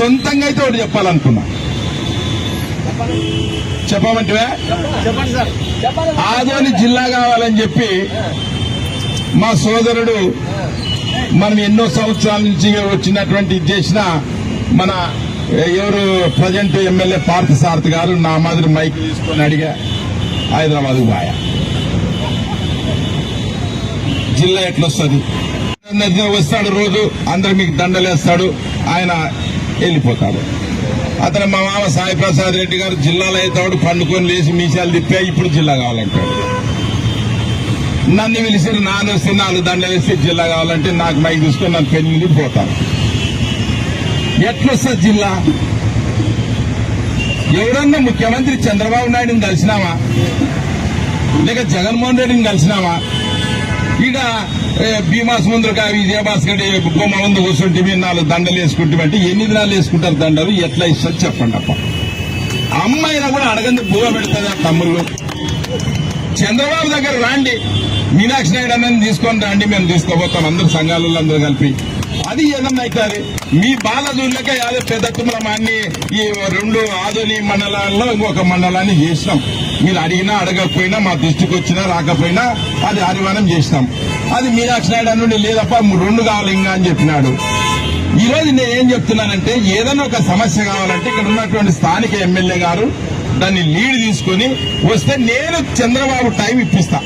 సొంతంగా అయితే ఒకటి చెప్పాలనుకున్నా. చెప్పమంటే ఆదోని జిల్లా కావాలని చెప్పి మా సోదరుడు మనం ఎన్నో సంవత్సరాల నుంచి వచ్చినటువంటి చేసిన మన ఎవరు ప్రజెంట్ ఎమ్మెల్యే పార్థసారథి గారు నా మాదిరి మైక్ తీసుకొని అడిగా హైదరాబాద్ బాయ జిల్లా ఎట్లొస్తుంది? వస్తాడు రోజు అందరు మీకు దండలేస్తాడు. ఆయన వెళ్ళిపోతాడు. అతను మా మామ సాయి ప్రసాద్ రెడ్డి గారు జిల్లాలో అవుతాడు పండుకొని లేచి మీసాలు తిప్పా ఇప్పుడు జిల్లా కావాలంటాడు నన్ను పిలిచి నాన్న వస్తే నాలుగు దండలు వేస్తే జిల్లా కావాలంటే నాకు మైక్ తీసుకొని నన్ను పెళ్ళి పోతాను ఎట్లొస్తుంది జిల్లా? ఎవరన్నా ముఖ్యమంత్రి చంద్రబాబు నాయుడుని కలిసినామా లేక జగన్మోహన్ రెడ్డిని కలిసినామా ఈడ ఏ, భీమాస్ ముందు విజయభాస్కర్ బొమ్మ ముందు కూర్చుంటే మీరు నాలుగు దండలు వేసుకుంటామంటే ఎన్ని దినాలు వేసుకుంటారు దండలు? ఎట్లా ఇస్తారు చెప్పండి అప్ప. అమ్మాయిన కూడా అడగంది బువ పెడుతుంది తమ్ముళ్ళు? చంద్రబాబు దగ్గర రాండి. మీనాక్షి నాయుడు అన్నని తీసుకొని రండి మేము తీసుకోబోతాం అందరు సంఘాలలో అందరూ కలిపి. అది ఏదన్నా అవుతుంది మీ బాల చూడలేక పెద్ద తుమ్మలమాన్ని ఈ రెండు ఆధుని మండలాల్లో ఇంకొక మండలాన్ని చేసినాం. మీరు అడిగినా అడగకపోయినా మా దృష్టికి వచ్చినా రాకపోయినా అది హరివనం చేసినాం. అది మీనాక్షి నాయుడు నుండి లేదప్ప రెండు కావాలి ఇంకా అని చెప్పినాడు. ఈ రోజు నేను ఏం చెప్తున్నానంటే ఏదైనా ఒక సమస్య కావాలంటే ఇక్కడ ఉన్నటువంటి స్థానిక ఎమ్మెల్యే గారు దాన్ని లీడ్ తీసుకొని వస్తే నేను చంద్రబాబు టైం ఇప్పిస్తా.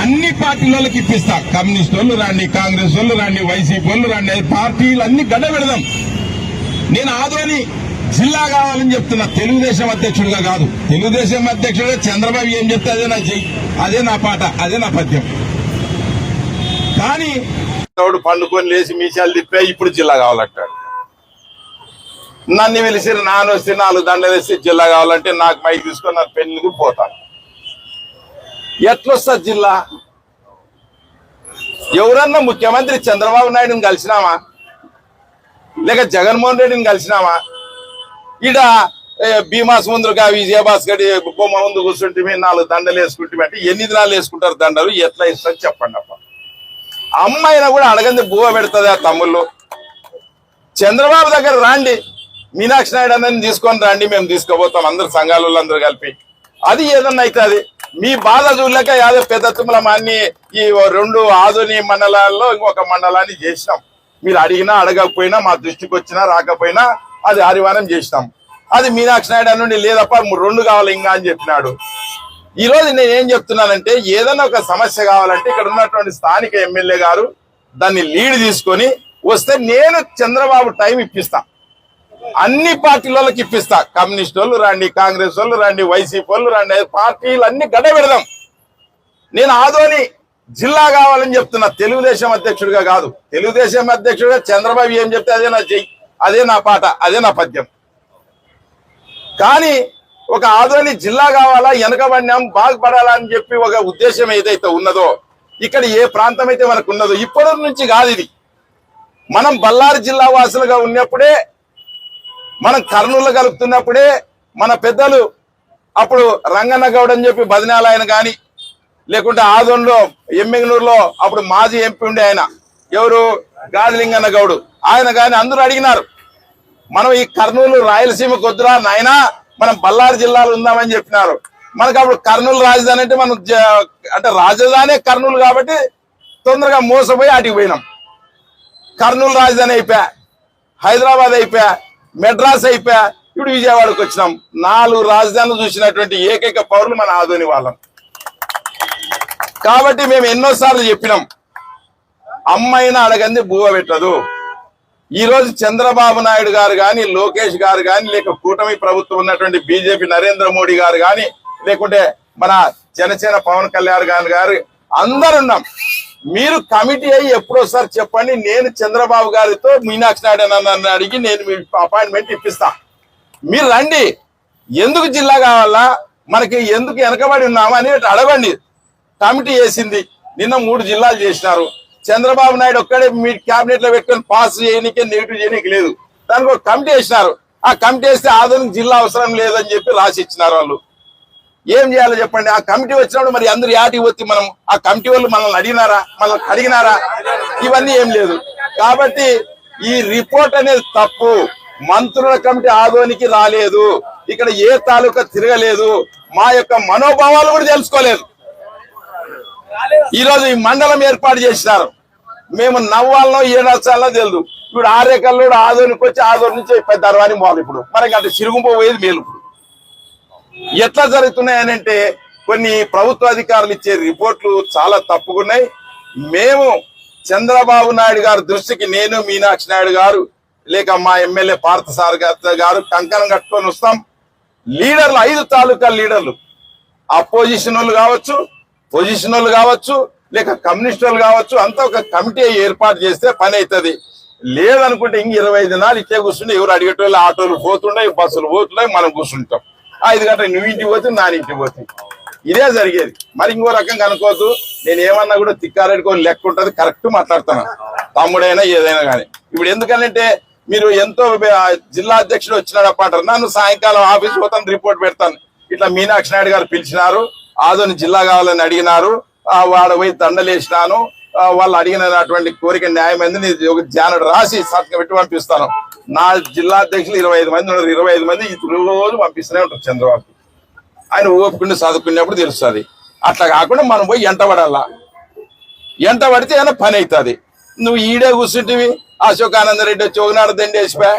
అన్ని పార్టీలకు ఇప్పిస్తా. కమ్యూనిస్ట్ వాళ్ళు రాండి కాంగ్రెస్ వాళ్ళు రాండి వైసీపీ వాళ్ళు రాండి పార్టీలు అన్ని గడ్డ పెడదాం. నేను ఆదోని జిల్లా కావాలని చెప్తున్నా. తెలుగుదేశం అధ్యక్షుడిగా కాదు. తెలుగుదేశం అధ్యక్షుడు చంద్రబాబు ఏం చెప్తే అదే నా చెయ్యి. అదే నా పాట అదే నా పద్యం. కానీ తోడు పండుకొని లేచి మీసాలు తిప్పే ఇప్పుడు జిల్లా కావాలంటాడు. నన్ను పిలిచి నాన్న వస్తే నాలుగు దండలు వేస్తే జిల్లా కావాలంటే నాకు మైక్ తీసుకొని నా పెళ్ళికి పోతాను. ఎట్లొస్తుంది జిల్లా? ఎవరన్నా ముఖ్యమంత్రి చంద్రబాబు నాయుడుని కలిసినామా? లేక జగన్మోహన్ రెడ్డిని కలిసినామా? ఈడ ఏ, భీమాస్ ముందుగా విజయభాస్కర్ బొమ్మ ముందు కూర్చుంటే నాలుగు దండలు వేసుకుంటే అంటే ఎన్ని దినాలు వేసుకుంటారు దండలు? ఎట్లా ఇస్తారు చెప్పండి అప్ప అమ్మాయినా కూడా అడగంది బువ పెడుతుంది ఆ తమ్ముళ్ళు. చంద్రబాబు దగ్గర రాండి మీనాక్షి నాయుడు అందరిని తీసుకొని రండి మేము తీసుకోబోతాం అందరు సంఘాలు అందరూ కలిపి. అది ఏదన్నా అవుతుంది? మీ బాధ చూడలేక యాదో పెద్ద తుమ్మలమాన్ని ఈ రెండు ఆధుని మండలాల్లో ఇంకొక మండలాన్ని చేసినాం. మీరు అడిగినా అడగకపోయినా మా దృష్టికి వచ్చినా రాకపోయినా అది హరివానం చేసినాం. అది మీనాక్షి నాయుడు నుండి లేదప్ప రెండు కావాలి ఇంకా అని చెప్పినాడు. ఈ రోజు నేను ఏం చెప్తున్నానంటే ఏదైనా ఒక సమస్య కావాలంటే ఇక్కడ ఉన్నటువంటి స్థానిక ఎమ్మెల్యే గారు దాన్ని లీడ్ తీసుకొని వస్తే నేను చంద్రబాబు టైం ఇప్పిస్తాను అన్ని పార్టీలకు ఇప్పిస్తా. కమ్యూనిస్ట్ వాళ్ళు రండి కాంగ్రెస్ వాళ్ళు రండి వైసీపీ వాళ్ళు రండి పార్టీలు అన్ని గడబెడదాం. పెడదాం నేను ఆదోని జిల్లా కావాలని చెప్తున్నా. తెలుగుదేశం అధ్యక్షుడిగా కాదు. తెలుగుదేశం అధ్యక్షుడిగా చంద్రబాబు ఏం చెప్తే అదే నా చెయ్యి. అదే నా పాట అదే నా పద్యం. కానీ ఒక ఆదోని జిల్లా కావాలా వెనకబడినాం బాగుపడాలా అని చెప్పి ఒక ఉద్దేశం ఏదైతే ఉన్నదో ఇక్కడ ఏ ప్రాంతం అయితే మనకు ఉన్నదో ఇప్పటి నుంచి కాదు ఇది. మనం బళ్ళారి జిల్లా వాసులుగా ఉన్నప్పుడే మనం కర్నూలు కలుపుతున్నప్పుడే మన పెద్దలు అప్పుడు రంగన్న గౌడ్ అని చెప్పి బదినాలయన కానీ లేకుంటే ఆదోన్లో ఎమ్మిగనూరులో అప్పుడు మాజీ ఎంపీ ఉండే ఆయన. ఎవరు? గాదిలింగన్న గౌడు. ఆయన కానీ అందరూ అడిగినారు మనం ఈ కర్నూలు రాయలసీమ కొద్దురా నాయనా? మనం బళ్ళారి జిల్లాలో ఉందామని చెప్పినారు. మనకు అప్పుడు కర్నూలు రాజధాని అంటే మనం అంటే రాజధాని కర్నూలు కాబట్టి తొందరగా మోసపోయి అటుకు పోయినాం. కర్నూలు రాజధాని అయిపోయా హైదరాబాద్ అయిపోయా మెడ్రాస్ అయిపోయా ఇప్పుడు విజయవాడకు వచ్చినాం. నాలుగు రాజధానులు చూసినటువంటి ఏకైక పౌరులు మన ఆదోని వాళ్ళం. కాబట్టి మేము ఎన్నోసార్లు చెప్పినాం అమ్మైనా అడగంది బువ్వ పెట్టదు. ఈ రోజు చంద్రబాబు నాయుడు గారు కానీ లోకేష్ గారు కానీ లేక కూటమి ప్రభుత్వం ఉన్నటువంటి బీజేపీ నరేంద్ర మోడీ గారు కానీ లేకుంటే మన జనసేన పవన్ కళ్యాణ్ గారు గారు అందరున్నాం మీరు కమిటీ అయ్యి ఎప్పుడోసారి చెప్పండి నేను చంద్రబాబు గారితో మీనాక్షి నాయుడు నన్ను అడిగి నేను మీ అపాయింట్మెంట్ ఇప్పిస్తా. మీరు రండి. ఎందుకు జిల్లా కావాలా? మనకి ఎందుకు వెనకబడి ఉన్నామా అని అడగండి. కమిటీ వేసింది. నిన్న మూడు జిల్లాలు చేసినారు. చంద్రబాబు నాయుడు ఒక్కడే మీ క్యాబినెట్లో పెట్టుకొని పాస్ చేయనికే నెగిటివ్ చేయనికి లేదు. దానికి ఒక కమిటీ వేసినారు. ఆ కమిటీ వేస్తే ఆధునిక జిల్లా అవసరం లేదని చెప్పి రాసి ఇచ్చినారు వాళ్ళు. ఏం చేయాలో చెప్పండి. ఆ కమిటీ వచ్చినప్పుడు మరి అందరు యాటికి వచ్చి మనం ఆ కమిటీ వాళ్ళు మనల్ని అడిగినారా? మనల్ని అడిగినారా? ఇవన్నీ ఏం లేదు. కాబట్టి ఈ రిపోర్ట్ అనేది తప్పు. మంత్రుల కమిటీ ఆదోనికి రాలేదు. ఇక్కడ ఏ తాలూకా తిరగలేదు. మా యొక్క మనోభావాలు కూడా తెలుసుకోలేదు. ఈ రోజు ఈ మండలం ఏర్పాటు చేసినారు. మేము నవ్వాలనో ఏడాచాలనో తెలియదు ఇప్పుడు ఆరేకల్లో ఆదోనికి వచ్చి ఆదోని నుంచి పెద్ద అరవాని పోవాలి ఇప్పుడు. మనకి అంటే సిరుగుంప పోయేది మేలు ఎట్లా జరుగుతున్నాయనంటే కొన్ని ప్రభుత్వ అధికారులు ఇచ్చే రిపోర్ట్లు చాలా తప్పుకున్నాయి మేము చంద్రబాబు నాయుడు గారి దృష్టికి నేను మీనాక్షి నాయుడు గారు లేక మా ఎమ్మెల్యే పార్థసార్ గారు కంకణం కట్టుకొని వస్తాం. లీడర్లు ఐదు తాలూకా లీడర్లు. అపోజిషన్ వాళ్ళు కావచ్చు పొజిషన్ వాళ్ళు కావచ్చు లేక కమ్యూనిస్ట్ వాళ్ళు కావచ్చు అంతా ఒక కమిటీ ఏర్పాటు చేస్తే పని అవుతుంది లేదనుకుంటే ఇంక ఇరవై ఐదు నాలుగు ఇట్లే కూర్చుంటే ఎవరు అడిగేటోళ్ళు ఆటోలు పోతుండే బస్సులు పోతున్నాయి మనం కూర్చుంటాం. ఐదు గంటలు నువ్వు ఇంటికి పోతే నా ఇంటికి పోతే. ఇదే జరిగేది. మరి ఇంకో రకంగా అనుకోవద్దు. నేను ఏమన్నా కూడా తిక్కారెడ్డికో లెక్క ఉంటుంది కరెక్ట్ మాట్లాడుతాను. తమ్ముడైనా ఏదైనా కానీ. ఇప్పుడు ఎందుకంటే మీరు ఎంతో జిల్లా అధ్యక్షుడు వచ్చినాడు అంటారు నన్ను సాయంకాలం ఆఫీస్ పోతాను రిపోర్ట్ పెడతాను. ఇట్లా మీనాక్షి నాయుడు గారు పిలిచినారు. ఆదోని జిల్లా కావాలని అడిగినారు. వాడు పోయి దండలేసినాను. వాళ్ళు అడిగినటువంటి కోరిక న్యాయమైంది. ఒక జానడు రాసి సంతకం పెట్టి పంపిస్తాను. నా జిల్లా అధ్యక్షులు ఇరవై ఐదు మంది ఉన్నారు. ఇరవై ఐదు మంది ఈ రోజు పంపిస్తూనే ఉంటారు చంద్రబాబు. ఆయన ఓపుకుని చదువుకున్నప్పుడు తెలుస్తుంది. అట్లా కాకుండా మనం పోయి ఎంట పడాలా ఎంట పడితే ఏమైనా పని అవుతుంది నువ్వు ఈడే కూర్చుంటివి. అశోకానంద ఆనందరెడ్డి వచ్చి దండి వేసిపోయా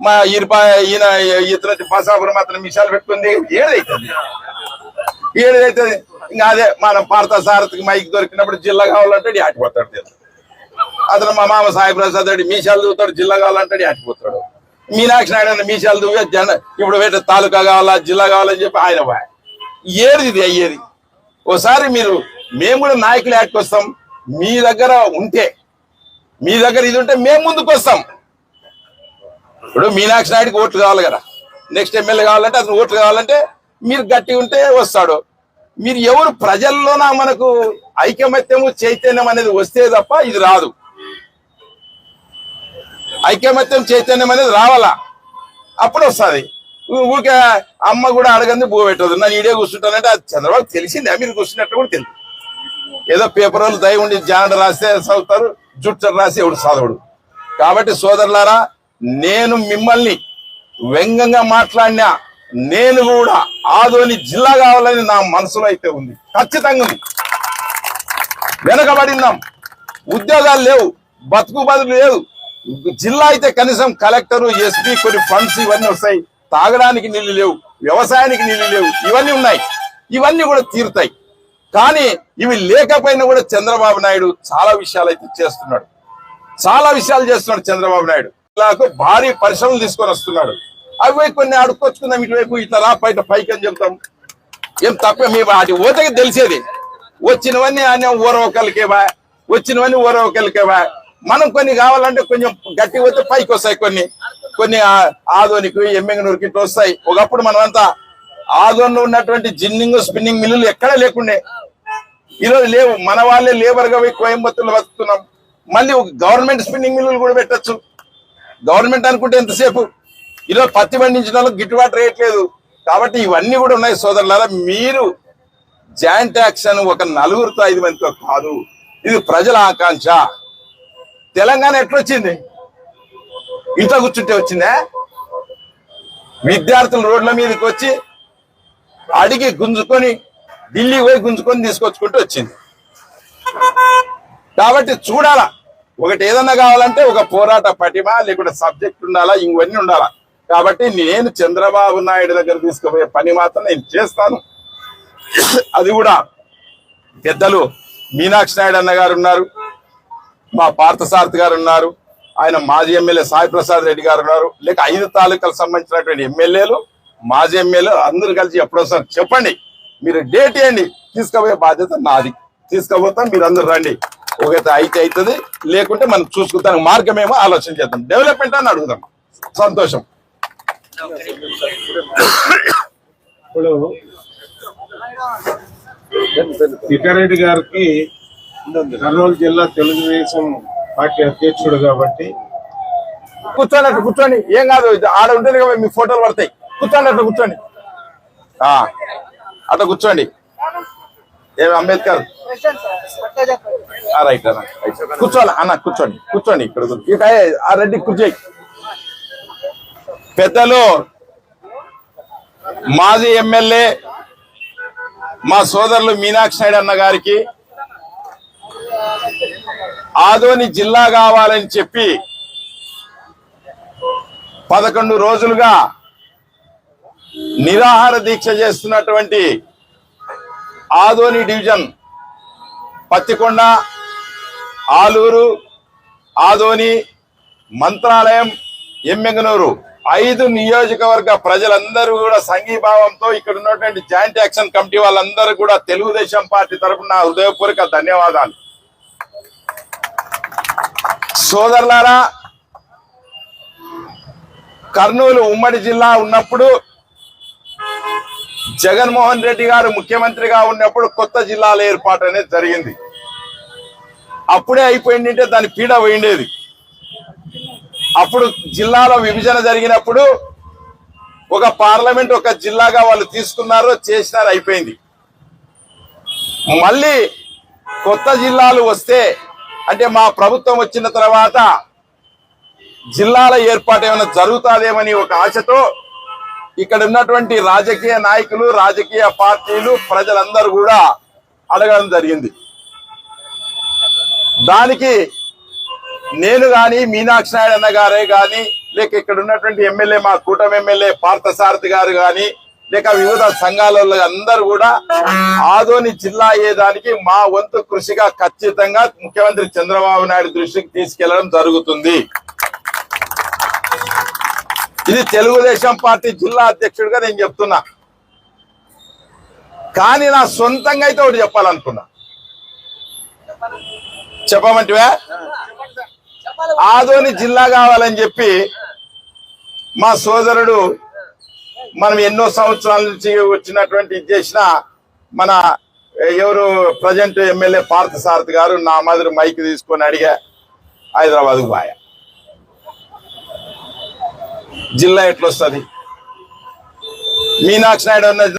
మా ఈరిపా ఈయన ఇతను వచ్చి పసాపురం అతను మిషాలు పెట్టుకుంది. ఏదైతుంది ఏదైతుంది ఇంకా అదే మన భారత సారథికి మైక్ దొరికినప్పుడు జిల్లా కావాలంటే ఆటిపోతాడు తెలుసు. అతను మా మామ సాయి ప్రసాద్ రెడ్డి మీసాలు దూతాడు జిల్లా కావాలంటాడు ఆటిపోతాడు మీనాక్షి నాయుడు అన్న మీసాలు దూవే జన ఇప్పుడు వేట తాలూకా కావాలా జిల్లా కావాలని చెప్పి ఆయన ఏది ఇది అయ్యేది. ఓసారి మీరు మేము కూడా నాయకులు ఆటికొస్తాం మీ దగ్గర ఉంటే మీ దగ్గర ఇది ఉంటే మేము ముందుకు వస్తాం. ఇప్పుడు మీనాక్షి నాయుడికి ఓట్లు కావాలి కదా. నెక్స్ట్ ఎమ్మెల్యే కావాలంటే అతను ఓట్లు కావాలంటే మీరు గట్టి ఉంటే వస్తాడు. మీరు ఎవరు ప్రజల్లోన మనకు ఐకమత్యము చైతన్యం అనేది వస్తే తప్ప ఇది రాదు. ఐకమత్యం చైతన్యం అనేది రావాలా? అప్పుడు వస్తుంది ఊరికే అమ్మ కూడా అడగంది బో పెట్టదు నన్ను ఈడే కూర్చుంటానంటే అది చంద్రబాబు తెలిసిందే. మీరు కూర్చున్నట్టు కూడా తెలుసు ఏదో పేపర్ వాళ్ళు దయ ఉండి జాండ రాస్తే చదువుతారు జుట్టు రాసి ఎవడు చదవడు. కాబట్టి సోదరులారా నేను మిమ్మల్ని వ్యంగ్యంగా మాట్లాడినా నేను కూడా ఆదోని జిల్లా కావాలని నా మనసులో అయితే ఉంది. ఖచ్చితంగా ఉంది. వెనకబడిందాం ఉద్యోగాలు లేవు. బతుకు బదులు లేదు. జిల్లా అయితే కనీసం కలెక్టర్ ఎస్పీ కొన్ని ఫండ్స్ ఇవన్నీ వస్తాయి. తాగడానికి నీళ్ళు లేవు వ్యవసాయానికి నీళ్ళు లేవు. ఇవన్నీ ఉన్నాయి. ఇవన్నీ కూడా తీరుతాయి. కానీ ఇవి లేకపోయినా కూడా చంద్రబాబు నాయుడు చాలా విషయాలు అయితే చేస్తున్నాడు. చాలా విషయాలు చేస్తున్నాడు చంద్రబాబు నాయుడు. ఇలాకు భారీ పరిశ్రమలు తీసుకొని వస్తున్నాడు. అవి కొన్ని అడుక్కొచ్చుకుందాం ఇటువైపు ఇట్లా రా బయట పైకి అని చెప్తాం. ఏం తప్ప మీ వాటి ఓతకి తెలిసేది. వచ్చినవన్నీ అనే ఊరవకలకే వచ్చినవన్నీ ఊరవకలకే మనం కొన్ని కావాలంటే కొంచెం గట్టి పోతే పైకి వస్తాయి కొన్ని. కొన్ని ఆదోనికి ఎమ్మెంగనూరుకి ఇట్లా వస్తాయి. ఒకప్పుడు మనమంతా ఆదోన్లో ఉన్నటువంటి జిన్నింగ్ స్పిన్నింగ్ మిల్లులు ఎక్కడా లేకుండే. ఈరోజు లేవు. మన వాళ్ళే లేబర్గా పోయి కోయంబత్తూరులో బతుకుతున్నాం. మళ్ళీ ఒక గవర్నమెంట్ స్పిన్నింగ్ మిల్లులు కూడా పెట్టొచ్చు. గవర్నమెంట్ అనుకుంటే ఎంతసేపు? ఈరోజు పత్తి పండించిన వాళ్ళకి గిట్టుబాటు రేట్ లేదు. కాబట్టి ఇవన్నీ కూడా ఉన్నాయి సోదరులారా. మీరు జాయింట్ యాక్షన్ ఒక నలుగురితో ఐదు మందితో కాదు. ఇది ప్రజల ఆకాంక్ష. తెలంగాణ ఎట్లొచ్చింది? ఇంట్లో కూర్చుంటే వచ్చిందా? విద్యార్థులు రోడ్ల మీదకి వచ్చి అడిగి గుంజుకొని ఢిల్లీ పోయి గుంజుకొని తీసుకొచ్చుకుంటూ వచ్చింది. కాబట్టి చూడాలా. ఒకటి ఏదన్నా కావాలంటే ఒక పోరాట పటిమ లేకుంటే సబ్జెక్ట్ ఉండాలా ఇవన్నీ ఉండాలా. కాబట్టి నేను చంద్రబాబు నాయుడు దగ్గర తీసుకుపోయే పని మాత్రం నేను చేస్తాను. అది కూడా పెద్దలు మీనాక్షి నాయుడు అన్నగారు ఉన్నారు. మా పార్థసారథి గారు ఉన్నారు ఆయన మాజీ ఎమ్మెల్యే సాయి ప్రసాద్ రెడ్డి గారు ఉన్నారు లేక ఐదు తాలూకాలకు సంబంధించినటువంటి ఎమ్మెల్యేలు మాజీ ఎమ్మెల్యే అందరూ కలిసి ఎప్పుడోసారి చెప్పండి. మీరు డేట్ ఏంటి? తీసుకుపోయే బాధ్యత నాది. తీసుకుపోతాం మీరు అందరు రండి. ఒకైతే అయితే అవుతుంది లేకుంటే మనం చూసుకుంటాం మార్గమేమో ఆలోచన చేద్దాం. డెవలప్మెంట్ అని అడుగుదాం. సంతోషం. ఇప్పుడు తిక్కారెడ్డి గారికి కర్నూలు జిల్లా తెలుగుదేశం పార్టీ అధ్యక్షుడు కాబట్టి కూర్చోండి అట్లా కూర్చోండి. ఏం కాదు ఇది ఆడ ఉంటుంది కదా మీ ఫోటోలు పడతాయి. కూర్చోండి అట్లా కూర్చోండి. ఆ, అట్లా కూర్చోండి. ఏమి అంబేద్కర్? రైట్ అన్న. రైట్. కూర్చోాలి అన్న కూర్చోండి కూర్చోండి ఇక్కడ కూర్చో. ఇక ఆ రెడ్డి కూర్చోయి. పెద్దలు మాజీ ఎమ్మెల్యే మా సోదరులు మీనాక్షి నాయుడు అన్న గారికి ఆదోని జిల్లా కావాలని చెప్పి పదకొండు రోజులుగా నిరాహార దీక్ష చేస్తున్నటువంటి ఆదోని డివిజన్ పత్తికొండ ఆలూరు ఆదోని మంత్రాలయం ఎమ్మెగనూరు. ఐదు నియోజకవర్గ ప్రజలందరూ కూడా సంఘీభావంతో ఇక్కడ ఉన్నటువంటి జాయింట్ యాక్షన్ కమిటీ వాళ్ళందరూ కూడా తెలుగుదేశం పార్టీ తరఫున హృదయపూర్వక ధన్యవాదాలు. సోదరులారా కర్నూలు ఉమ్మడి జిల్లా ఉన్నప్పుడు జగన్మోహన్ రెడ్డి గారు ముఖ్యమంత్రిగా ఉన్నప్పుడు కొత్త జిల్లాల ఏర్పాటు అనేది జరిగింది. అప్పుడే అయిపోయిందంటే దాని పీడ పోయిండేది. అప్పుడు జిల్లాల విభజన జరిగినప్పుడు ఒక పార్లమెంట్ ఒక జిల్లాగా వాళ్ళు తీసుకున్నారు చేసినారు అయిపోయింది. మళ్ళీ కొత్త జిల్లాలు వస్తే అంటే మా ప్రభుత్వం వచ్చిన తర్వాత జిల్లాల ఏర్పాటు ఏమైనా జరుగుతుందేమని ఒక ఆశతో ఇక్కడ ఉన్నటువంటి రాజకీయ నాయకులు రాజకీయ పార్టీలు ప్రజలందరూ కూడా అడగడం జరిగింది. దానికి నేను కానీ మీనాక్షి నాయుడు అన్న గారే కానీ లేక ఇక్కడ ఉన్నటువంటి ఎమ్మెల్యే మా కూటమి ఎమ్మెల్యే పార్థసారథి గారు కానీ లేక వివిధ సంఘాల అందరూ కూడా ఆదోని జిల్లా అయ్యేదానికి మా వంతు కృషిగా ఖచ్చితంగా ముఖ్యమంత్రి చంద్రబాబు నాయుడు దృష్టికి తీసుకెళ్ళడం జరుగుతుంది. ఇది తెలుగుదేశం పార్టీ జిల్లా అధ్యక్షుడిగా నేను చెప్తున్నా. కానీ నా సొంతంగా అయితే ఒకటి చెప్పాలనుకున్నా. చెప్పమంటివా? ఆదోని జిల్లా కావాలని చెప్పి మా సోదరుడు మనం ఎన్నో సంవత్సరాల నుంచి వచ్చినటువంటి చేసిన మన ఎవరు ప్రజెంట్ ఎమ్మెల్యే పార్థసారథి గారు నా మాదిరి మైక్ తీసుకొని అడిగా హైదరాబాద్ పోయా. జిల్లా ఎట్లొస్తుంది? మీనాక్షి నాయుడు అన్న